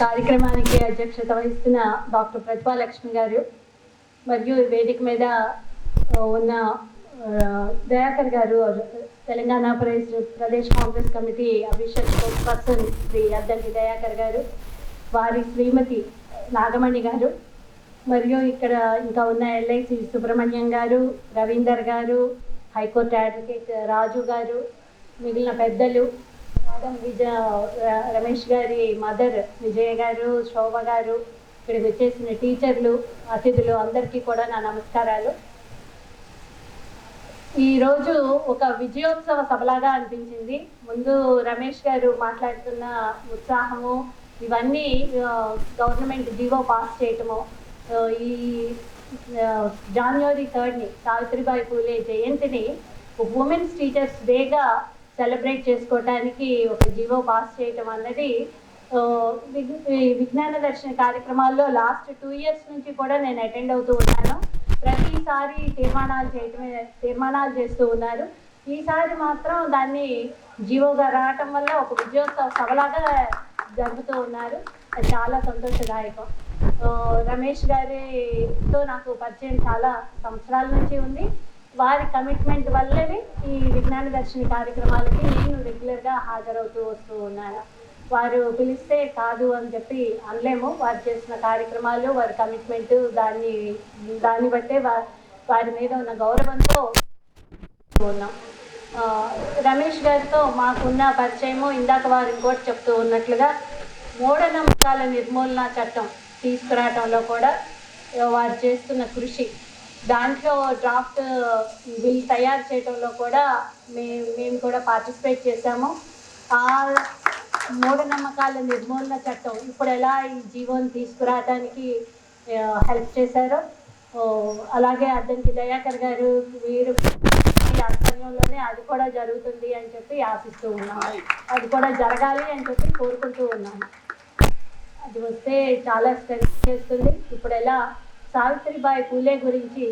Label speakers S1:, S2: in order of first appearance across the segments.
S1: కార్యక్రమానికి అధ్యక్షత వహిస్తున్న డాక్టర్ ప్రతిభా లక్ష్మి గారు మరియు వేదిక మీద ఉన్న దయాకర్ గారు Telangana Pradesh Pradesh Congress committee official sports person Shri Addanki Dayakar గారు వారి శ్రీమతి నాగమణి గారు మరియు ఇక్కడ ఇంకా ఉన్న ఎల్ఐసి సుబ్రహ్మణ్యం గారు రవీందర్ గారు హైకోర్టు అడ్వకేట్ రాజు గారు మిగిలిన పెద్దలు మేడం విజయ రమేష్ గారి మదర్ విజయ గారు శోభ గారు ఇక్కడికి వచ్చేసిన టీచర్లు అతిథులు అందరికీ కూడా నా నమస్కారాలు. ఈరోజు ఒక విజయోత్సవ సభలాగా అనిపించింది. ముందు రమేష్ గారు మాట్లాడుతున్న ఉత్సాహము ఇవన్నీ గవర్నమెంట్ జీవో పాస్ చేయటము ఈ ఆ, జనవరి థర్డ్ని సావిత్రిబాయి పూలే జయంతిని ఉమెన్స్ టీచర్స్ డేగా సెలబ్రేట్ చేసుకోవడానికి ఒక జీవో పాస్ చేయటం అన్నది విజ్ఞాన దర్శన కార్యక్రమాల్లో లాస్ట్ టూ ఇయర్స్ నుంచి కూడా నేను అటెండ్ అవుతూ ఉన్నాను. ప్రతిసారి తీర్మానాలు చేయటమే తీర్మానాలు చేస్తూ ఉన్నారు. ఈసారి మాత్రం దాన్ని జీవోగా రావటం వల్ల ఒక విజయోత్సవ సభలాగా జరుపుతూ ఉన్నారు. అది చాలా సంతోషదాయకం. రమేష్ గారితో నాకు పరిచయం చాలా సంవత్సరాల నుంచి ఉంది. వారి కమిట్మెంట్ వల్లనే ఈ విజ్ఞాన దర్శిని కార్యక్రమాలకి నేను రెగ్యులర్గా హాజరవుతూ వస్తూ ఉన్నాను. వారు పిలిస్తే కాదు అని చెప్పి అనలేము. వారు చేసిన కార్యక్రమాలు వారి కమిట్మెంట్ దాన్ని దాన్ని బట్టే వా- వారి మీద ఉన్న గౌరవంతో ఉన్నాం. రమేష్ గారితో మాకున్న పరిచయము ఇందాక వారు ఇంకోటి చెప్తూ ఉన్నట్లుగా మూఢనమ్మకాల నిర్మూలన చట్టం తీసుకురావటంలో కూడా వారు చేస్తున్న కృషి దాంట్లో డ్రాఫ్ట్ బిల్ uh, తయారు చేయడంలో కూడా మేము మేము కూడా పార్టిసిపేట్ చేశాము. ఆ మూఢనమ్మకాల నిర్మూలన చట్టం ఇప్పుడు ఎలా ఈ జీవోని తీసుకురావడానికి హెల్ప్ uh, చేశారో అలాగే అద్దంకి దయాకర్ గారు వీరు ఆధ్వర్యంలోనే అది కూడా జరుగుతుంది అని చెప్పి ఆశిస్తూ ఉన్నాము. అది కూడా జరగాలి అని చెప్పి కోరుకుంటూ ఉన్నాము. అది వస్తే చాలా స్ట్రెస్ చేస్తుంది. ఇప్పుడు ఎలా సావిత్రిబాయి పూలే గురించి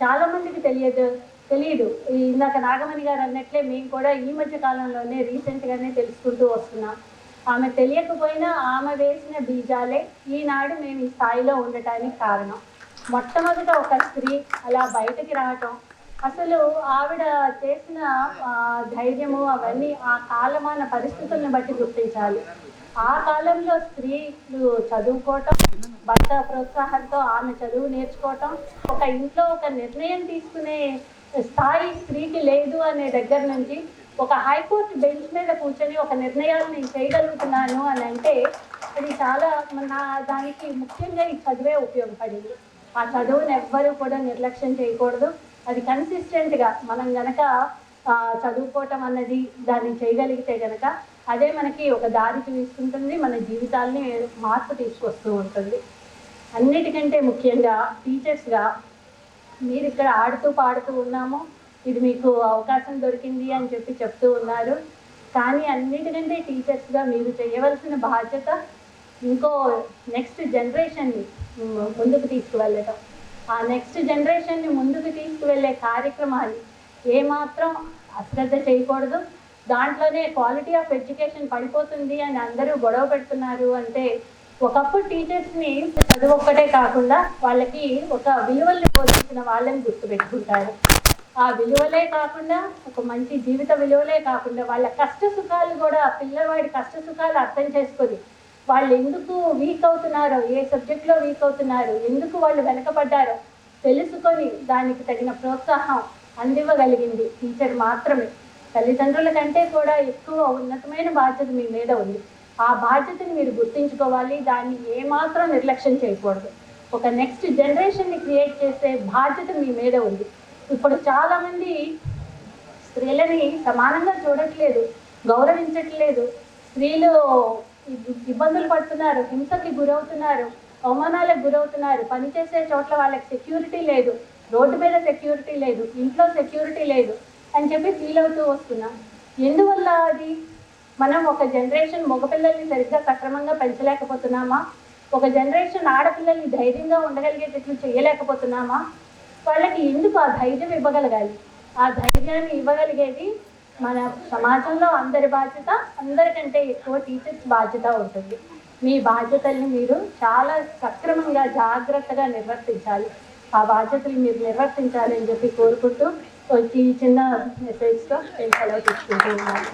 S1: చాలామందికి తెలియదు తెలియదు. ఇందాక నాగమణి గారు అన్నట్లే మేము కూడా ఈ మధ్య కాలంలోనే రీసెంట్గానే తెలుసుకుంటూ వస్తున్నాం. ఆమె తెలియకపోయినా ఆమె వేసిన బీజాలే ఈనాడు మేము ఈ స్థాయిలో ఉండటానికి కారణం. మొట్టమొదట ఒక స్త్రీ అలా బయటకి రావటం అసలు ఆవిడ చేసిన ధైర్యము అవన్నీ ఆ కాలమాన పరిస్థితులను బట్టి గుర్తించాలి. ఆ కాలంలో స్త్రీలు చదువుకోవటం భర్త ప్రోత్సాహంతో ఆమె చదువు నేర్చుకోవటం ఒక ఇంట్లో ఒక నిర్ణయం తీసుకునే స్థాయి స్త్రీకి లేదు అనే దగ్గర నుంచి ఒక హైకోర్టు బెంచ్ మీద కూర్చొని ఒక నిర్ణయాలు నేను చేయగలుగుతున్నాను అని అంటే అది చాలా నా దానికి ముఖ్యంగా ఈ చదువే ఉపయోగపడింది. ఆ చదువుని ఎవ్వరూ కూడా నిర్లక్ష్యం చేయకూడదు. అది కన్సిస్టెంట్గా మనం గనక చదువుకోవటం అన్నది దాన్ని చేయగలిగితే గనక అదే మనకి ఒక దారి చూపిస్తుంటుంది మన జీవితాల్ని మార్పు తీసుకొస్తూ ఉంటుంది. అన్నిటికంటే ముఖ్యంగా టీచర్స్గా మీరు ఇక్కడ ఆడుతూ పాడుతూ ఉన్నాము. ఇది మీకు అవకాశం దొరికింది అని చెప్పి చెప్తూ ఉన్నారు. కానీ అన్నిటికంటే టీచర్స్గా మీరు చేయవలసిన బాధ్యత ఇంకో నెక్స్ట్ జనరేషన్ని ముందుకు తీసుకువెళ్ళటం. ఆ నెక్స్ట్ జనరేషన్ని ముందుకు తీసుకువెళ్ళే కార్యక్రమాలు ఏమాత్రం అశ్రద్ధ చేయకూడదు. దాంట్లోనే క్వాలిటీ ఆఫ్ ఎడ్యుకేషన్ పడిపోతుంది అని అందరూ గొడవ పెడుతున్నారు అంటే ఒకప్పుడు టీచర్స్ని చదువు ఒక్కటే కాకుండా వాళ్ళకి ఒక విలువల్ని బోధించిన వాళ్ళని గుర్తుపెట్టుకుంటారు. ఆ విలువలే కాకుండా ఒక మంచి జీవిత విలువలే కాకుండా వాళ్ళ కష్ట సుఖాలు కూడా పిల్లవాడి కష్ట సుఖాలు అర్థం చేసుకొని వాళ్ళు ఎందుకు వీక్ అవుతున్నారో ఏ సబ్జెక్ట్లో వీక్ అవుతున్నారో ఎందుకు వాళ్ళు వెనకబడ్డారో తెలుసుకొని దానికి తగిన ప్రోత్సాహం అందివ్వగలిగింది టీచర్ మాత్రమే. తల్లిదండ్రుల కంటే కూడా ఎక్కువ ఉన్నతమైన బాధ్యత మీ మీద ఉంది. ఆ బాధ్యతని మీరు గుర్తించుకోవాలి. దాన్ని ఏమాత్రం నిర్లక్ష్యం చేయకూడదు. ఒక నెక్స్ట్ జనరేషన్ని క్రియేట్ చేసే బాధ్యత మీ మీద ఉంది. ఇప్పుడు చాలామంది స్త్రీలని సమానంగా చూడట్లేదు గౌరవించట్లేదు. స్త్రీలు ఇబ్బందులు పడుతున్నారు హింసకి గురవుతున్నారు అవమానాలకు గురవుతున్నారు. పనిచేసే చోట్ల వాళ్ళకి సెక్యూరిటీ లేదు. రోడ్డు మీద సెక్యూరిటీ లేదు. ఇంట్లో సెక్యూరిటీ లేదు. అని చెప్పి ఫీల్ అవుతూ వస్తున్నాం. ఎందువల్ల అది? మనం ఒక జనరేషన్ మగపిల్లల్ని సరిగ్గా సక్రమంగా పెంచలేకపోతున్నామా? ఒక జనరేషన్ ఆడపిల్లల్ని ధైర్యంగా ఉండగలిగేటట్లు చేయలేకపోతున్నామా? వాళ్ళకి ఎందుకు ఆ ధైర్యం ఇవ్వగలగాలి? ఆ ధైర్యాన్ని ఇవ్వగలిగేది మన సమాజంలో అందరి బాధ్యత అందరికంటే ఎక్కువ టీచర్స్ బాధ్యత ఉంటుంది. మీ బాధ్యతల్ని మీరు చాలా సక్రమంగా జాగ్రత్తగా నిర్వర్తించాలి. ఆ బాధ్యతలు మీరు నిర్వర్తించాలని చెప్పి కోరుకుంటూ ఈ చిన్న మెసేజ్తో నేను సెలవు తీసుకుంటూ ఉన్నాను.